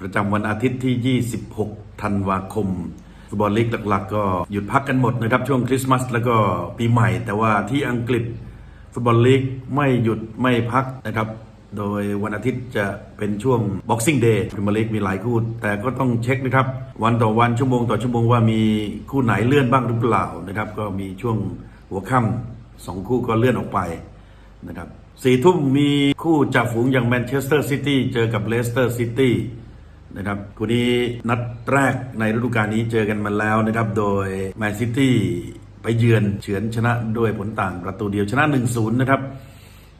ประจำวันอาทิตย์ที่ 26 ธันวาคมฟุตบอลลีกหลัก ๆ ก็หยุดพักกันหมดนะครับ ช่วงคริสต์มาสแล้วก็ปีใหม่ แต่ว่าที่อังกฤษฟุตบอลลีกไม่หยุดไม่พักนะครับ โดยวันอาทิตย์จะเป็นช่วง Boxing Day พรีเมียร์ลีกมีหลายคู่ แต่ก็ต้องเช็คนะครับ วันต่อวันชั่วโมงต่อชั่วโมงว่ามีคู่ไหนเลื่อนบ้างหรือเปล่านะครับ ก็มีช่วงหัวค่ำสองคู่ก็เลื่อนออกไปนะครับสี่ทุ่มมีคู่จ่าฝูงอย่างแมนเชสเตอร์ซิตี้เจอกับเลสเตอร์ซิตี้ นะครับคู่นี้นัดแรกในฤดูกาลนี้เจอกันมาแล้วนะครับ โดยแมนซิตี้ไปเยือนเฉือนชนะด้วยผลต่างประตูเดียวชนะ 1-0 นะครับ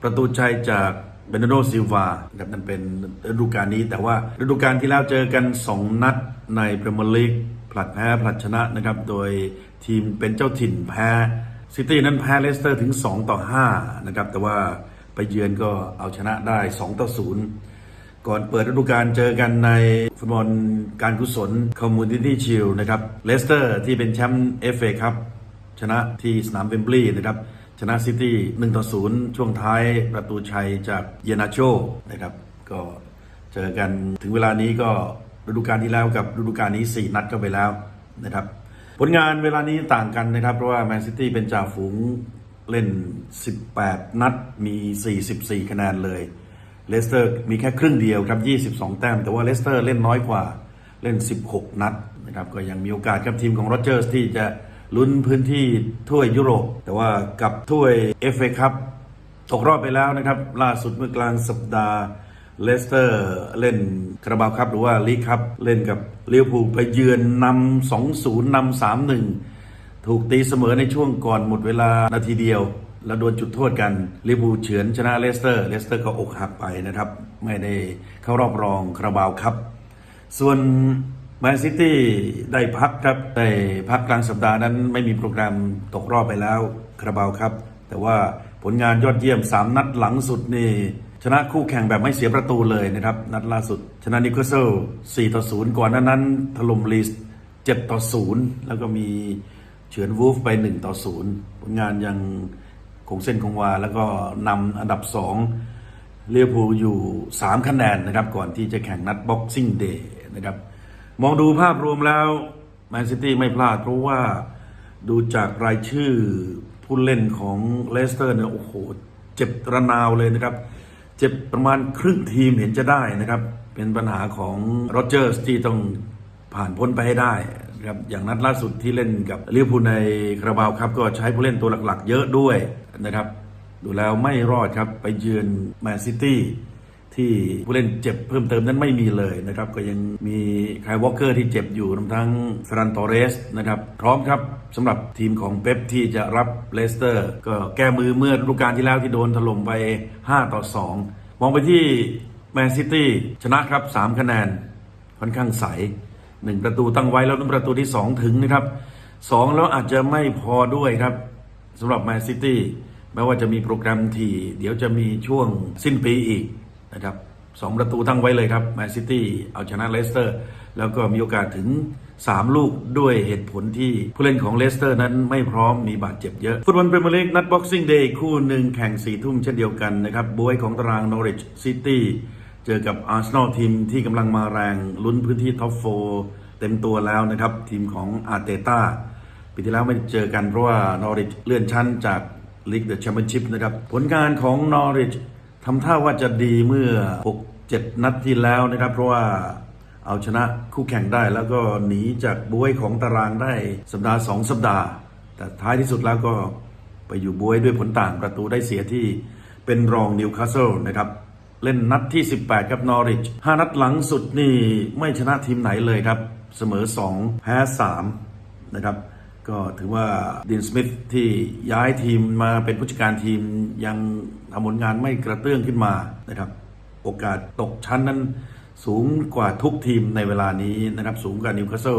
ประตูชัยจากเบนโดซิลวาครับนั่นเป็นฤดูกาลนี้ แต่ว่าฤดูกาลที่แล้วเจอกัน 2 นัดในพรีเมียร์ลีกผลัดแพ้ผลัดชนะนะครับ โดยทีมเป็นเจ้าถิ่นแพ้ซิตี้นั้นแพ้เลสเตอร์ถึง 2 ต่อ 5 นะครับ แต่ว่าไปเยือนก็เอาชนะได้ 2 ต่อ 0 ก่อนเปิดฤดูกาลเจอกันในฟุตบอลการกุศลคอมมูนิตี้ชิลนะครับเลสเตอร์ที่เป็นแชมป์เอฟเอครับชนะที่สนามเวมบลีย์นะครับชนะซิตี้1ต่อ0ช่วงท้ายประตูชัยจากเยนาโชนะครับก็เจอกันถึงเวลานี้ก็ฤดูกาลที่แล้วกับฤดูกาลนี้ 4 นัดก็ไปแล้วนะครับผลงานเวลานี้ต่างกันนะครับ เพราะว่าแมนซิตี้เป็นจ่าฝูงเล่น 18 นัดมี 44 คะแนนเลย เลสเตอร์มีแค่ครึ่งเดียวครับ 22 แต้ม แต่ว่าเลสเตอร์เล่นน้อยกว่าเล่น 16 นัดนะครับก็ยังมีโอกาสกับทีมของโรเจอร์สที่จะลุ้นพื้นที่ถ้วยยุโรป แต่ว่ากับถ้วย FA ครับตกรอบไปแล้วนะครับ ล่าสุดเมื่อกลางสัปดาห์เลสเตอร์เล่นคาราบาวครับหรือว่าลีกครับ เล่นกับลิเวอร์พูลไปเยือนนำ2-0นำ3-1 ถูกตีเสมอในช่วงก่อนหมดเวลานาทีเดียว แล้วโดนจุดโทษกันลิเวอร์พูเฉือนชนะเลสเตอร์ เลสเตอร์ก็อกหักไปนะครับ ไม่ได้เข้ารอบรองคาราบาวครับ ส่วนแมนซิตี้ได้พักครับได้พักกลางสัปดาห์นั้นไม่มีโปรแกรมตกรอบไปแล้วคาราบาวครับ แต่ว่าผลงานยอดเยี่ยม 3 นัดหลังสุดนี่ชนะคู่แข่งแบบไม่เสียประตูเลยนะครับ นัดล่าสุด ชนะนิโคลเซล4ต่อ0ก่อนนั้นนั้นถล่มลีส7ต่อ0แล้วก็มีเฉือนวูฟไป 1 ต่อ 0 ผลงานยัง คงเส้นคงวา แล้วก็นำอันดับ 2เลียวภูอยู่ 3 คะแนนนะครับ ก่อนที่จะแข่งนัด Boxing Day นะครับ มองดูภาพรวมแล้วแมนซิตี้ไม่พลาด เพราะว่าดูจากรายชื่อผู้เล่นของเลสเตอร์เนี่ยโอ้โห เจ็บระนาวเลยนะครับ เจ็บประมาณครึ่งทีมเห็นจะได้นะครับ เป็นปัญหาของโรเจอร์สที่ต้องผ่านพ้นไปให้ได้ นะครับอย่างนัดล่าสุดที่เล่นกับลิเวอร์พูลในคาราบาวครับก็ใช้ผู้เล่นตัวหลักๆ เยอะด้วยนะครับ ดูแล้วไม่รอดครับไปเยือนแมนซิตี้ที่ผู้เล่นเจ็บเพิ่มเติมนั้นไม่มีเลยนะครับ ก็ยังมีคายวอลเกอร์ที่เจ็บอยู่รวมทั้งฟรันตอเรสนะครับ พร้อมครับสำหรับทีมของเป๊ปที่จะรับเลสเตอร์ ก็แก้มือเมื่อฤดูกาลที่แล้วที่โดนถล่มไป 5 ต่อ 2 มองไปที่แมนซิตี้ชนะครับ 3 คะแนนค่อนข้างใส หนึ่งประตูตั้งไว้แล้วนั้นประตูที่2ถึงนะครับสองแล้วอาจจะไม่พอด้วยครับสำหรับแมนซิตี้แม้ว่าจะมีโปรแกรมที่เดี๋ยวจะมีช่วงสิ้นปีอีกนะครับสองประตูตั้งไว้เลยครับแมนซิตี้เอาชนะเลสเตอร์ แล้วก็มีโอกาสถึง 3 ลูกด้วยเหตุผลที่ผู้เล่นของเลสเตอร์นั้นไม่พร้อมมีบาดเจ็บเยอะ ฟุตบอลพรีเมียร์ลีกนัดบ็อกซิ่งเดย์คู่หนึ่งแข่ง4ทุ่มเช่นเดียวกันนะครับบวยของตารางนอริชซิตี้ เจอกับอาร์เซนอลทีมที่กำลังมาแรงลุ้นพื้นที่ท็อปโฟเต็มตัวแล้วนะครับ ทีมของอาร์เตต้าปีที่แล้วไม่เจอกันเพราะว่านอริชเลื่อนชั้นจากลีกเดอะแชมเปี้ยนชิพนะครับ ผลงานของนอริชทำท่าว่าจะดีเมื่อ 6-7 นัดที่แล้วนะครับ เพราะว่าเอาชนะคู่แข่งได้แล้วก็หนีจากบวยของตารางได้สัปดาห์สองสัปดาห์ แต่ท้ายที่สุดแล้วก็ไปอยู่บวยด้วยผลต่างประตูได้เสียที่เป็นรองนิวคาสเซิลนะครับ เล่นนัดที่ 18กับนอริช5นัดหลังสุดนี่ไม่ชนะทีมไหนเลยครับ เสมอ 2 แพ้ 3 นะครับ ก็ถือว่าดินสมิธที่ย้ายทีมมาเป็นผู้จัดการทีมยังทำผลงานไม่กระเตื้องขึ้นมานะครับ โอกาสตกชั้นนั้นสูงกว่าทุกทีมในเวลานี้นะครับสูงกว่านิวคาสเซิล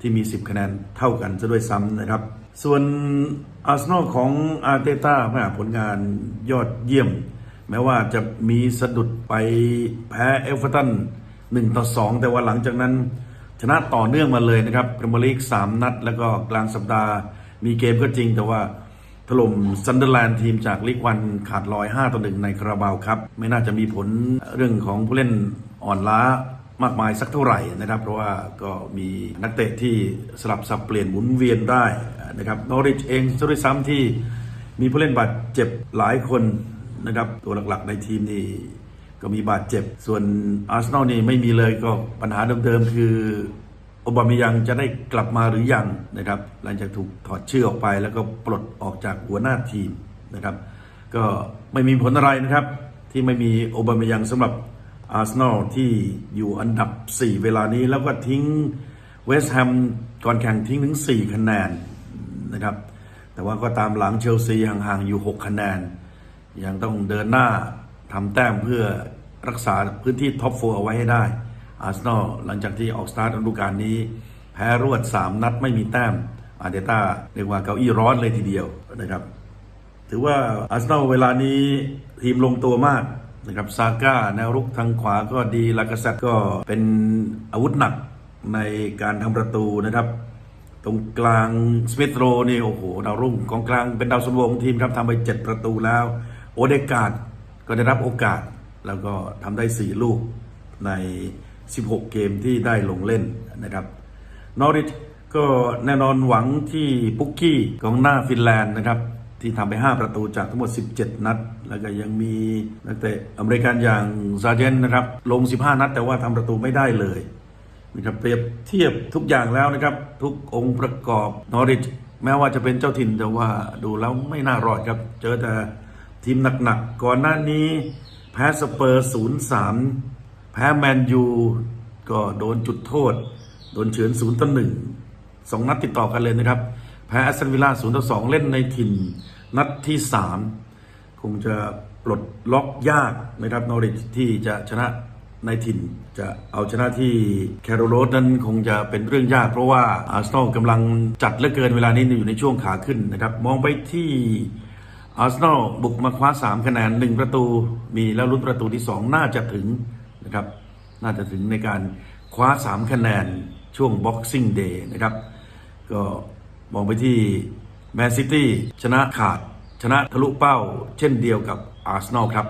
ที่มี 10 คะแนนเท่ากันซะด้วยซ้ำนะครับ ส่วนอาร์เซนอลของอาร์เตต้าผลงานยอดเยี่ยม แม้ว่าจะมีสะดุดไปแพ้เอลฟเวอร์ตัน1ต่อ2 แต่ว่าหลังจากนั้น ชนะต่อเนื่องมาเลยนะครับพรีเมียร์ลีก3นัด แล้วก็กลางสัปดาห์มีเกมก็จริง แต่ว่าถล่มซันเดอร์แลนด์ทีมจากลีกวันขาดลอย 5 ต่อ 1 ในคาราบาวครับ ไม่น่าจะมีผลเรื่องของผู้เล่นอ่อนล้ามากมายสักเท่าไหร่นะครับ เพราะว่าก็มีนักเตะที่สลับสับเปลี่ยนหมุนเวียนได้นะครับนอริชเองด้วยซ้ำที่มีผู้เล่นบาดเจ็บหลายคน นะครับ ตัวหลักๆในทีมนี่ก็มีบาดเจ็บ ส่วนอาร์เซนอลนี่ไม่มีเลยก็ปัญหาเดิมๆ คือโอบามิยังจะได้กลับมาหรือยังนะครับ หลังจากถูกถอดชื่อออกไป แล้วก็ปลดออกจากหัวหน้าทีมนะครับ ก็ไม่มีผลอะไรนะครับ ที่ไม่มีโอบามิยังสำหรับอาร์เซนอลที่อยู่อันดับ 4 เวลานี้แล้วก็ทิ้งเวสต์แฮมก่อนแข่งทิ้งถึง 4 คะแนนนะครับ แต่ว่าก็ตามหลังเชลซีห่างๆอยู่ 6 คะแนน ยังต้องเดินหน้าทำแต้มเพื่อรักษาพื้นที่ท็อปโฟเอาไว้ให้ได้ อาร์เซนอลหลังจากที่ออกสตาร์ทฤดูกาลนี้ แพ้รวด 3 นัดไม่มีแต้ม อาร์เตต้าเรียกว่าเก้าอี้ร้อนเลยทีเดียวนะครับ ถือว่าอาร์เซนอลเวลานี้ทีมลงตัวมากนะครับซาก้าแนวรุกทางขวาก็ดีลากาเซตก็เป็นอาวุธหนักในการทำประตูนะครับ ตรงกลางสมิธโรนี่โอ้โหดาวรุ่งกองกลางเป็นดาวซันโวของทีมครับทำไป 7 ประตูแล้ว โอเดกาดก็ได้รับโอกาส แล้วก็ทำได้ 4 ลูกใน 16 เกมที่ได้ลงเล่นนะครับนอริทก็แน่นอนหวังที่ปุกกี้กองหน้าฟินแลนด์นะครับ ที่ทำไป 5 ประตูจากทั้งหมด 17 นัด แล้วก็ยังมีนักเตะอเมริกันอย่างซาเจนนะครับ ลง 15 นัด แต่ว่าทำประตูไม่ได้เลยนะครับเปรียบเทียบทุกอย่างแล้วนะครับ ทุกองค์ประกอบนอริทแม้ว่าจะเป็นเจ้าถิ่นแต่ว่าดูแล้วไม่น่ารอดครับ เจอแต่ ทีมหนักๆก่อนหน้านี้ แพ้สเปอร์0-3แพ้แมนยูก็โดนจุดโทษ โดนเฉือน0ต่อ1สองนัดติดต่อกันเลยนะครับ แพ้แอสตันวิลล่า0ต่อ2เล่นในถิ่นนัดที่3คงจะปลดล็อกยากนะครับนอริทที่จะชนะในถิ่น จะเอาชนะที่แคโรโรสนั้นคงจะเป็นเรื่องยาก เพราะว่าอาร์เซนอลกำลังจัดเหลือเกินเวลานี้อยู่ในช่วงขาขึ้นนะครับ มองไปที่ อาร์เซนอลบุกมาคว้า 3 คะแนน 1 ประตูมีแล้วลุ้นประตูที่ 2 น่าจะถึงนะครับ น่าจะถึงในการคว้า 3 คะแนนช่วง Boxing Day นะครับ ก็มองไปที่แมนซิตี้ชนะขาดชนะทะลุเป้า เช่นเดียวกับอาร์เซนอลครับ